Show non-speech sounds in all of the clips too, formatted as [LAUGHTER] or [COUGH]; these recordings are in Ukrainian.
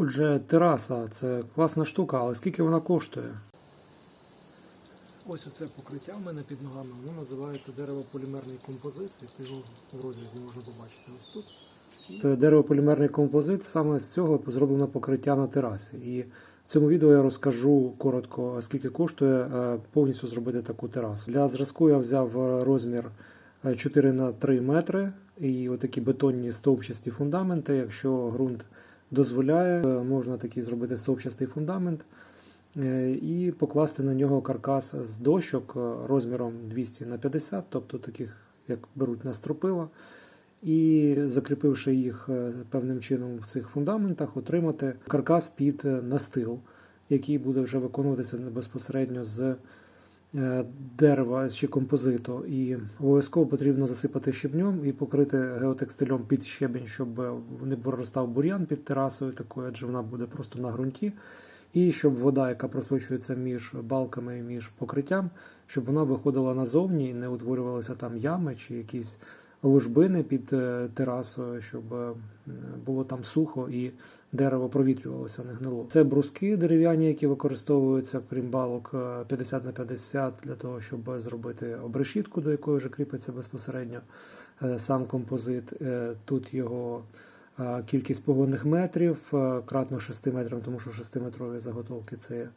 Отже, тераса це класна штука, але скільки вона коштує? Ось оце покриття в мене під ногами, воно називається деревополімерний композит, як його в розрізі можна побачити ось тут. Це деревополімерний композит, саме з цього зроблено покриття на терасі. І в цьому відео я розкажу коротко, скільки коштує е, повністю зробити таку терасу. Для зразку я взяв е, розмір е, 4 на 3 метри і отакі бетонні стовпчасті фундаменти. Якщо ґрунт дозволяє, е, можна такий зробити стовпчастий фундамент е, і покласти на нього каркас з дощок е, розміром 200 на 50, тобто таких, як беруть на стропила. І закріпивши їх певним чином в цих фундаментах, отримати каркас під настил, який буде вже виконуватися безпосередньо з дерева чи композиту. І обов'язково потрібно засипати щебнем і покрити геотекстилем під щебень, щоб е, не проростав бур'ян під терасою, такою, адже вона буде просто на ґрунті. І щоб вода, яка просочується між балками і між покриттям, щоб вона виходила назовні і не утворювалися там ями чи якісь лужбини під е, терасою, щоб е, було там сухо і дерево провітрювалося, не гнило. Це бруски дерев'яні, які використовуються, крім балок, е, 50 на 50 для того, щоб зробити обрешітку, до якої вже кріпиться безпосередньо е, сам композит. Е, Тут його е, кількість погонних метрів, е, кратно 6 метрам, тому що 6-метрові заготовки це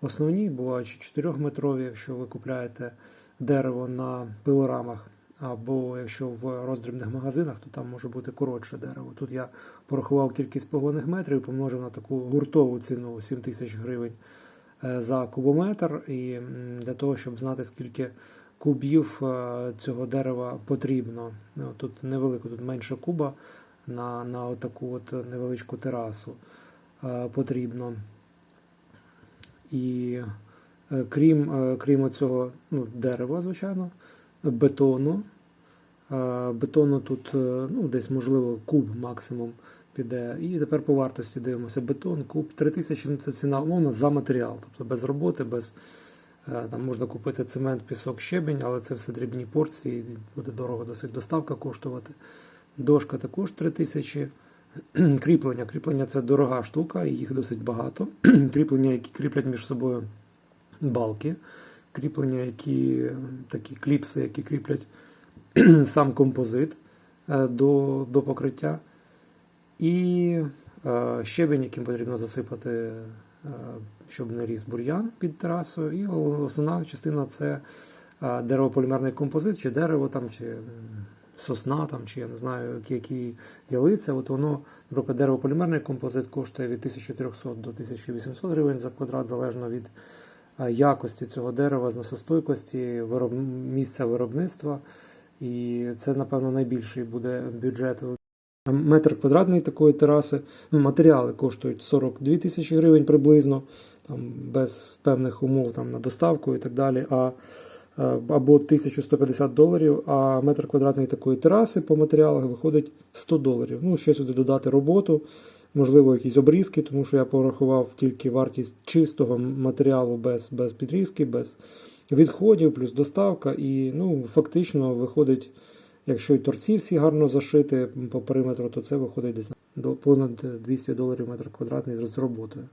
основні, бувають 4-метрові, якщо ви купляєте дерево на пилорамах. Або якщо в роздрібних магазинах, то там може бути коротше дерево. Тут я порахував кількість погонних метрів, помножив на таку гуртову ціну 7 тисяч гривень е, за кубометр, і для того, щоб знати, скільки кубів е, цього дерева потрібно. Ну, Тут невелико, тут менше куба на, на таку от невеличку терасу е, потрібно. І крім, крім цього ну, дерева, звичайно, бетону. Бетону тут е, ну, десь, можливо, куб максимум піде. І тепер по вартості дивимося. Бетон, куб 3000 ну, це ціна умовно за матеріал. Тобто без роботи, без е, там можна купити цемент, пісок, щебінь, але це все дрібні порції, буде дорого досить доставка коштувати. Дошка також 3000. Кріплення. Кріплення це дорога штука, їх досить багато. Кріплення, які кріплять між собою балки, кріплення, які такі кліпси, які кріплять [CLEARS THROAT] сам композит е, до, до покриття, і е, щебень, яким потрібно засипати, е, щоб не ріс бур'ян під терасою. І основна частина це деревополімерний композит, чи дерево там, чи сосна, там, чи я не знаю, які, ялиця. От воно, наприклад, деревополімерний композит коштує від 1300 до 1800 гривень за квадрат, залежно від якості цього дерева, зносостойкості, вироб... місця виробництва. І це, напевно, найбільший буде бюджет. Метр квадратний такої тераси. Ну, матеріали коштують 42 тисячі гривень приблизно, там, без певних умов там, на доставку і так далі. А, е, або 1150 доларів, а метр квадратний такої тераси по матеріалах виходить 100 доларів. Ну, ще сюди додати роботу, можливо, якісь обрізки, тому що я порахував тільки вартість чистого матеріалу без, без підрізки, без відходів, плюс доставка. І ну, фактично виходить, якщо і торці всі гарно зашити по периметру, то це виходить десь до понад 200 доларів метр квадратний з роботою.